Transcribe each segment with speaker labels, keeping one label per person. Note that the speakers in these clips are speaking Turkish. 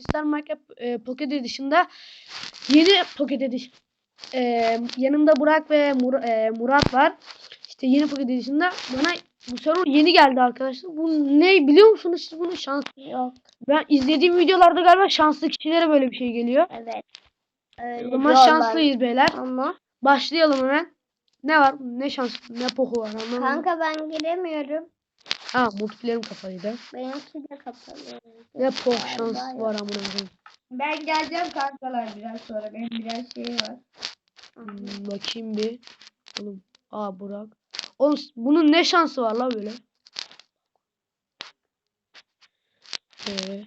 Speaker 1: Star Market e, Pocket Edition'da yeni Pocket Edition e, yanımda Burak ve Mur- e, Murat var. İşte yeni Pocket Edition'da bana bu server yeni geldi arkadaşlar. Bu ne biliyor musunuz siz bunun şans?
Speaker 2: Yok.
Speaker 1: Ben izlediğim videolarda galiba şanslı kişilere böyle bir şey geliyor.
Speaker 2: Evet. Öyle
Speaker 1: O zaman şanslıyız beyler.
Speaker 2: Ama
Speaker 1: Başlayalım hemen. Ne var? Ne şans, ne poku var anlamadım.
Speaker 2: kanka ben giremiyorum.
Speaker 1: Ha multiplayer'im kafaydı.
Speaker 2: Benimki de kapalı.
Speaker 1: Ne pok şans var amına koyayım.
Speaker 3: Ben geleceğim kankalar biraz sonra. Benim biraz şey var.
Speaker 1: Hmm, bakayım bir. Oğlum. Aa Burak. Oğlum bunun ne şansı var la böyle? Ee,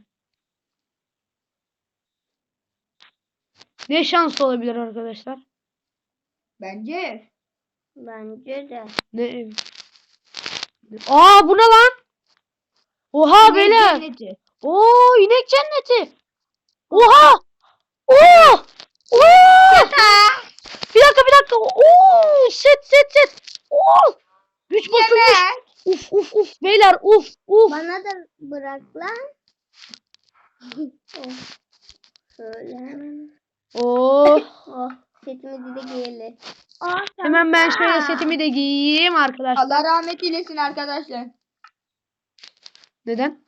Speaker 1: ne şansı olabilir arkadaşlar?
Speaker 3: Bence.
Speaker 2: Bence de.
Speaker 1: Ne ev? Ne- Aa bu ne lan? Oha beyler. Oo inek cenneti. Oha! Oo! Oo! Bir dakika bir dakika. Oo set set set. Oo! Güç basılmış. Uf uf uf beyler uf uf.
Speaker 2: Bana da bırak lan. oh. Şöyle.
Speaker 1: Oo.
Speaker 2: Oh. Setimizi de giyelim. Oh,
Speaker 1: Hemen ben şöyle setimi de giyeyim arkadaşlar.
Speaker 3: Allah rahmet eylesin arkadaşlar.
Speaker 1: Neden?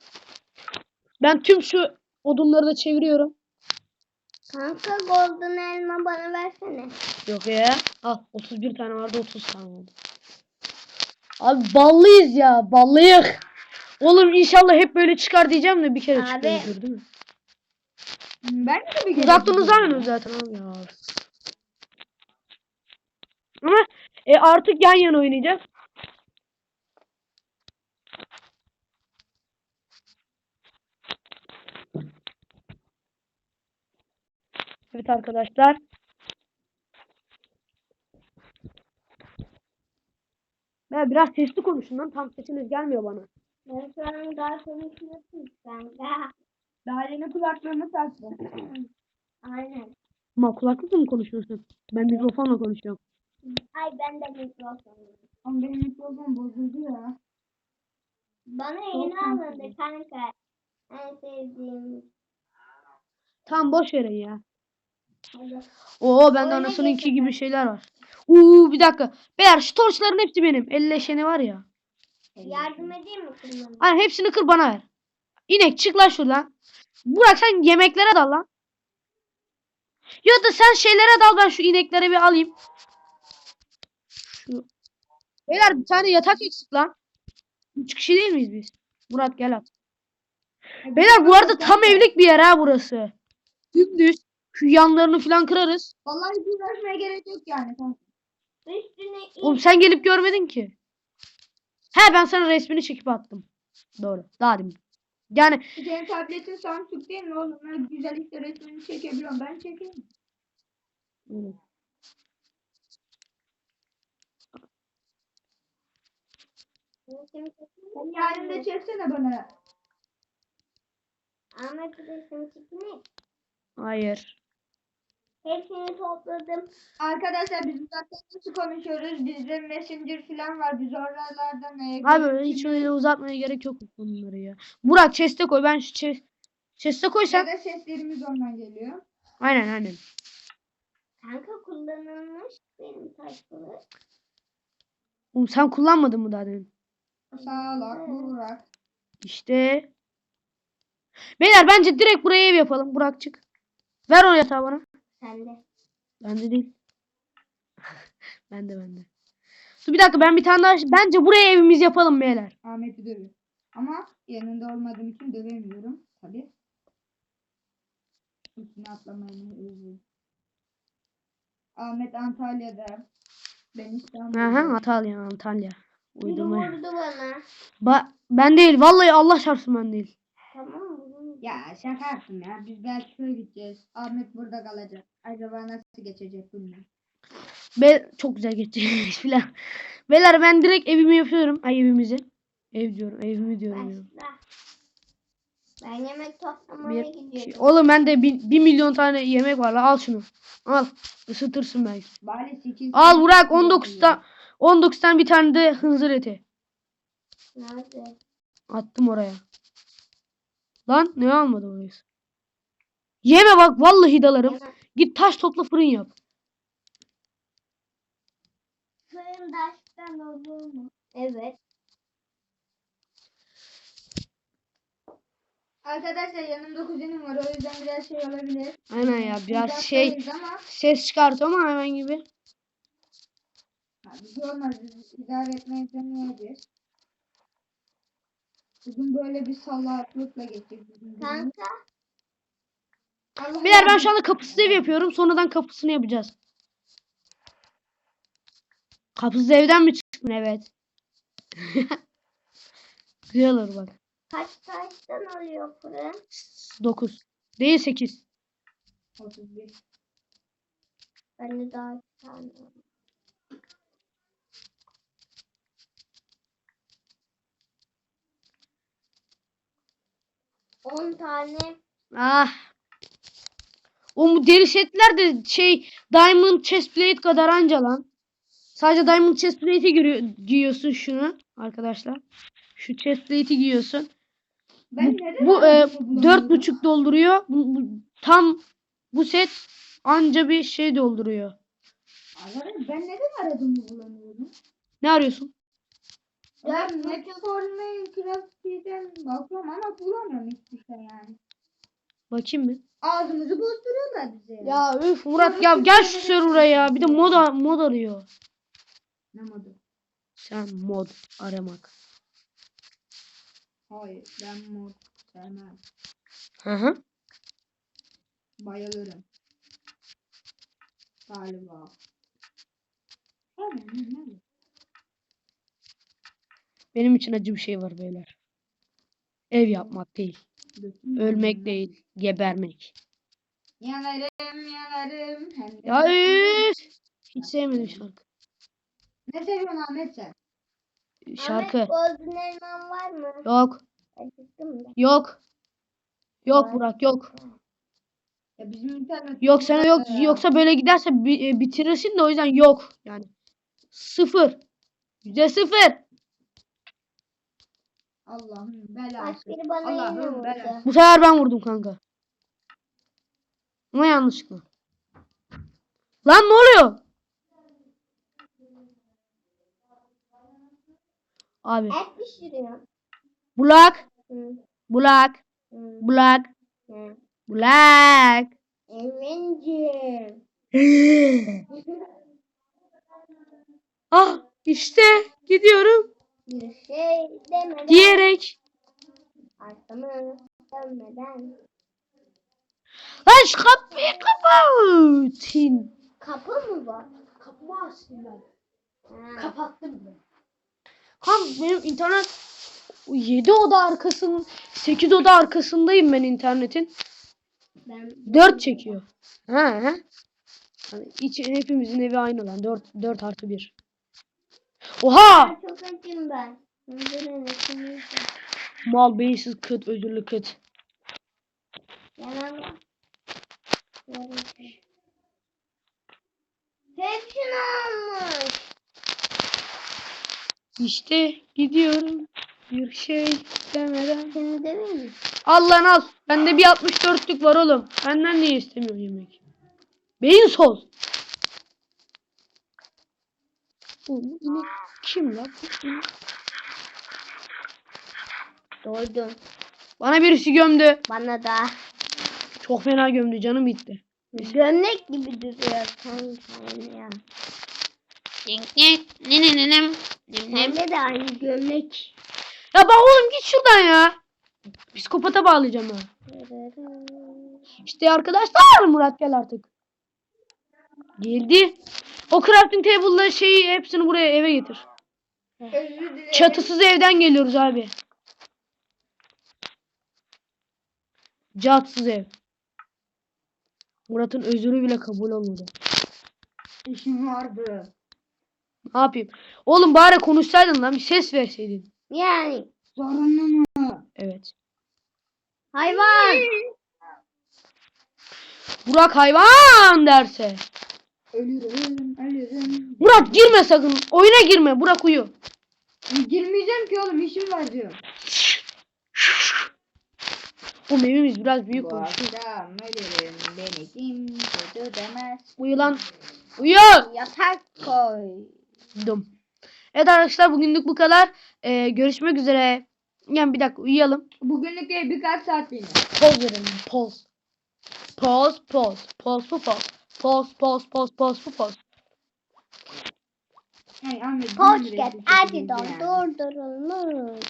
Speaker 1: Ben tüm şu odunları da çeviriyorum.
Speaker 2: Kanka golden elma bana versene.
Speaker 1: Yok ya. Al 31 tane vardı 30 tane oldu. Abi ballıyız ya ballıyık. Oğlum inşallah hep böyle çıkar diyeceğim de bir kere
Speaker 2: Abi.
Speaker 1: çıkıyordur değil mi?
Speaker 3: Ben de bir
Speaker 1: Uzaklığınız aynı zaten abi ya. Ama e, artık yan yana oynayacağız. Evet arkadaşlar. Ben biraz sesli konuşun lan. Tam sesiniz gelmiyor bana.
Speaker 2: Ben şu an daha konuşuyorsun kanka.
Speaker 3: Daha yeni kulaklığımı taktım.
Speaker 2: Aynen.
Speaker 1: Ama kulaklıkla mı konuşuyorsun? Ben mikrofonla konuşuyorum.
Speaker 2: Ay ben de mikrofonum.
Speaker 3: Ama benim mikrofon bozuldu ya.
Speaker 2: Bana yeni alındı kanka. En sevdiğim.
Speaker 1: Tamam boş verin ya.
Speaker 2: Hadi.
Speaker 1: Oo bende anasınınki
Speaker 2: geçelim.
Speaker 1: gibi şeyler var. Uuu bir dakika. Beyler şu torçların hepsi benim. Elleşeni var ya.
Speaker 2: Yardım edeyim mi kullanım?
Speaker 1: Hani hepsini kır bana ver. İnek çık lan şuradan. Burak sen yemeklere dal lan. Ya da sen şeylere dal ben şu inekleri bir alayım. Beyler bir tane yatak eksik lan. Üç kişi değil miyiz biz? Murat gel at. Beyler bu arada tam evlik bir yer ha burası. Dümdüz. Şu yanlarını falan kırarız.
Speaker 3: Vallahi hiç uğraşmaya gerek yok yani.
Speaker 2: Üstüne
Speaker 1: Oğlum sen gelip görmedin ki. He ben sana resmini çekip attım. Doğru. Daha demin. Yani
Speaker 3: Senin tabletin Samsung değil mi oğlum? Ben güzel işte resmini çekebiliyorum. Ben çekeyim. Sen yarın da çeksene bana.
Speaker 2: Ahmet resim çekimi.
Speaker 1: hayır.
Speaker 2: Hepsini topladım.
Speaker 3: Arkadaşlar biz uzaktan nasıl konuşuyoruz? Bizde Messenger falan var. Biz oralardan e,
Speaker 1: Abi hiç öyle uzatmaya gerek yok bunları ya. Burak chest'e koy. Ben şu chest, chest'e koy
Speaker 3: ya da seslerimiz ondan geliyor.
Speaker 1: Aynen aynen.
Speaker 2: Kanka kullanılmış benim.
Speaker 1: Oğlum sen kullanmadın mı daha demin?
Speaker 3: Sağlak, Burak.
Speaker 1: İşte. Beyler bence direkt buraya ev yapalım. Burak çık. Ver o yatağı bana.
Speaker 2: Sende.
Speaker 1: Bende değil. bende bende. Dur bir dakika ben bir tane daha bence buraya evimiz yapalım beyler.
Speaker 3: Ahmet'i dövüyor. Ama yanında olmadığım için dövemiyorum. Tabi. Üstüne atlamayı özledim. Ahmet Antalya'da. Ben İstanbul'da.
Speaker 1: Aha Antalya Antalya.
Speaker 2: Biri
Speaker 1: Uydurma.
Speaker 2: vurdu bana.
Speaker 1: Ba ben değil vallahi Allah çarpsın ben değil.
Speaker 2: Tamam?
Speaker 3: Ya şaka yaptım ya. Biz belki köye gideceğiz. Ahmet burada kalacak. Acaba nasıl geçecek bilmiyorum.
Speaker 1: Be çok güzel geçecek filan. Beyler ben direkt evimi yapıyorum. Ay evimizi. Ev diyorum. Evimi diyorum ya.
Speaker 2: Başla. Ben yemek toplamaya
Speaker 1: Bir,
Speaker 2: gidiyorum.
Speaker 1: Oğlum bende bir, bir milyon tane yemek var la. Al şunu. Al. Isıtırsın belki.
Speaker 3: Bari 8
Speaker 1: Al Burak 19 tane 19 tane bir tane de hınzır eti.
Speaker 2: Nerede?
Speaker 1: Attım oraya. Lan ne almadı orayı? Yeme bak vallahi dalarım.
Speaker 2: Yemem.
Speaker 1: Git taş topla fırın yap.
Speaker 2: Fırın taştan olur mu? Evet.
Speaker 3: Arkadaşlar yanımda kuzenim var o yüzden biraz şey olabilir.
Speaker 1: Aynen ya biraz şey
Speaker 3: Uzaktayız Ama
Speaker 1: ses çıkartıyor ama hemen gibi.
Speaker 3: Bir şey olmaz. Biz idare etmeyi deneyeceğiz. Bugün böyle bir salaklıkla geçecek bizim günümüz.
Speaker 2: Kanka.
Speaker 3: Allah
Speaker 1: Beyler ben şu anda kapısız ev yapıyorum. Sonradan kapısını yapacağız. Kapısız evden mi çıktın? Evet. Güzel olur bak.
Speaker 2: Kaç taştan oluyor fırın?
Speaker 1: 9. Değil 8.
Speaker 3: 31.
Speaker 2: Bende daha bir tane var. On tane
Speaker 1: Ah. O bu deri setler de şey Diamond Chestplate kadar anca lan. Sadece Diamond Chestplate'i giyiyorsun şunu arkadaşlar. Şu chestplate'i giyiyorsun.
Speaker 3: Ben
Speaker 1: Bu, bu e,
Speaker 3: bulamıyorum?
Speaker 1: dört buçuk dolduruyor. Bu, bu- tam bu set anca bir şey dolduruyor.
Speaker 3: Ben neden aradığımı bulamıyorum?
Speaker 1: Ne arıyorsun?
Speaker 3: Ben Metformin Crafty'den bakıyorum ama bulamıyorum hiçbir şey yani.
Speaker 1: Bakayım mı?
Speaker 3: Ağzımızı bozduruyorlar bize. Ya.
Speaker 1: Ya üf Murat ya gel şu server'a ya. Bir de mod mod arıyor.
Speaker 3: Ne modu?
Speaker 1: Sen mod aramak.
Speaker 3: Hayır ben mod sevmem.
Speaker 1: Hı hı.
Speaker 3: Bayılırım. Galiba. Hemen hemen.
Speaker 1: Benim için acı bir şey var beyler. Ev yapmak değil. Ölmek değil. Gebermek.
Speaker 3: Yanarım yanarım.
Speaker 1: Ya üf. Hiç sevmedim şarkı.
Speaker 3: Ne seviyorsun Ahmet sen?
Speaker 1: Şarkı.
Speaker 2: Ahmet golden elman var mı?
Speaker 1: Yok. Yok. Yok. Burak yok.
Speaker 3: Ya bizim internet.
Speaker 1: Yok sana yok.
Speaker 3: Ya.
Speaker 1: Yoksa böyle giderse bi- e, bitirirsin de o yüzden yok. Yani sıfır. Yüzde sıfır.
Speaker 3: Allah'ım belası.
Speaker 2: Baş biri bana
Speaker 3: Allah'ım belası.
Speaker 1: Bu sefer ben vurdum kanka. Ama yanlışlıkla. Lan ne oluyor? Abi.
Speaker 2: Et pişiriyor.
Speaker 1: Bulak.
Speaker 2: Hı.
Speaker 1: Bulak.
Speaker 2: Hı.
Speaker 1: Bulak.
Speaker 2: Hı.
Speaker 1: Bulak.
Speaker 2: Emincim.
Speaker 1: ah işte gidiyorum
Speaker 2: Bir şey demeden.
Speaker 1: diyerek.
Speaker 2: Arkamı dönmeden.
Speaker 1: Lan şu kapıyı kapatın.
Speaker 2: Kapı mı var?
Speaker 1: Kapımı açtım ben.
Speaker 2: Ha.
Speaker 1: Kapattım ben. Kanka benim internet 7 oda arkasının 8 oda arkasındayım ben internetin.
Speaker 2: Ben
Speaker 1: 4 çekiyor. Ha ha. Hani iç, hepimizin evi aynı lan. 4 4 artı 1. Oha!
Speaker 2: çok acım ben.
Speaker 1: Mal beyinsiz kıt, özürlü kıt.
Speaker 2: Yalan. Hepsini almış.
Speaker 1: İşte gidiyorum. Bir şey demeden.
Speaker 2: Seni demeyeyim mi?
Speaker 1: Al lan al. Bende bir 64'lük var oğlum. Benden niye istemiyorsun yemek? Beyin sol. Bu inek kim lan? Bu inek-
Speaker 2: Doydum.
Speaker 1: Bana birisi gömdü.
Speaker 2: Bana da.
Speaker 1: Çok fena gömdü. Canım gitti.
Speaker 2: Gömlek gibi duruyor kanka ya. Pembe de aynı gömlek.
Speaker 1: Ya bak oğlum git şuradan ya. Psikopata bağlayacağım ha. İşte arkadaşlar Murat gel artık. Geldi. O crafting table'la şeyi hepsini buraya eve getir. Çatısız evden geliyoruz abi. Catsız ev. Murat'ın özürü bile kabul olmadı.
Speaker 3: İşim vardı.
Speaker 1: Ne yapayım? Oğlum bari konuşsaydın lan bir ses verseydin.
Speaker 2: Yani
Speaker 3: Zorunlu mu?
Speaker 1: Evet.
Speaker 2: hayvan.
Speaker 1: Burak hayvan derse.
Speaker 3: Ölürüm, ölürüm.
Speaker 1: Murat girme sakın. Oyuna girme. Burak uyu.
Speaker 3: Girmeyeceğim ki oğlum işim var diyor.
Speaker 1: Bu evimiz biraz büyük
Speaker 3: Bu
Speaker 1: olmuş.
Speaker 3: akşam ölürüm beni kimse tutamaz.
Speaker 1: Uyu lan. Uyu.
Speaker 2: Yatak koy.
Speaker 1: Dum. Evet arkadaşlar bugünlük bu kadar. Ee, görüşmek üzere. Yani bir dakika uyuyalım.
Speaker 3: Bugünlük değil birkaç saat yine.
Speaker 1: Poz verelim. Poz. Poz poz. Poz poz poz. Poz poz poz poz poz poz.
Speaker 3: Hey Ahmet.
Speaker 2: Podcast hadi durdurulmuş.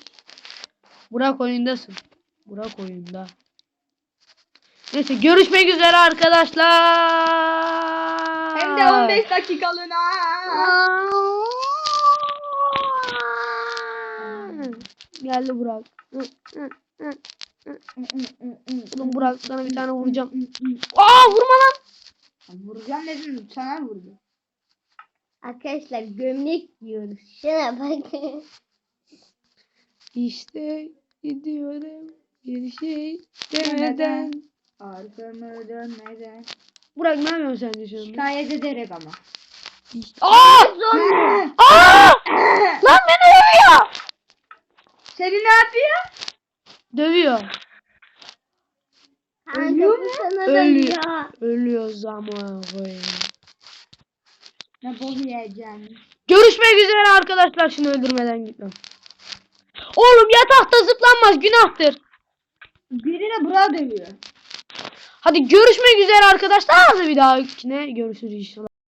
Speaker 1: Burak oyundasın. Burak oyunda. Neyse görüşmek üzere arkadaşlar.
Speaker 3: Hem de 15 dakikalığına.
Speaker 1: Geldi Burak. Oğlum Burak sana bir tane vuracağım. Aa vurma lan.
Speaker 3: Vuracağım dedim sana vurdu.
Speaker 2: Arkadaşlar gömlek giyiyoruz. Şuna bakın.
Speaker 1: İşte gidiyorum bir şey demeden.
Speaker 3: Arkamı dönmeden.
Speaker 1: Burak ne yapıyorsun sen de anda?
Speaker 3: Şikayet ederek ama.
Speaker 1: İşte- Aa! Aa! Lan beni dövüyor.
Speaker 3: Seni ne yapıyor?
Speaker 1: Dövüyor.
Speaker 3: Ölüyor mu?
Speaker 1: Ölüyor.
Speaker 2: dönüyor.
Speaker 1: Ölüyor zaman koyayım.
Speaker 3: Ne yiyeceğim.
Speaker 1: Görüşmek üzere arkadaşlar. Şunu öldürmeden gitmem. Oğlum yatakta zıplanmaz günahtır.
Speaker 3: Biri de Burak'ı dövüyor.
Speaker 1: Hadi görüşmek üzere arkadaşlar. Hadi bir dahakine görüşürüz inşallah.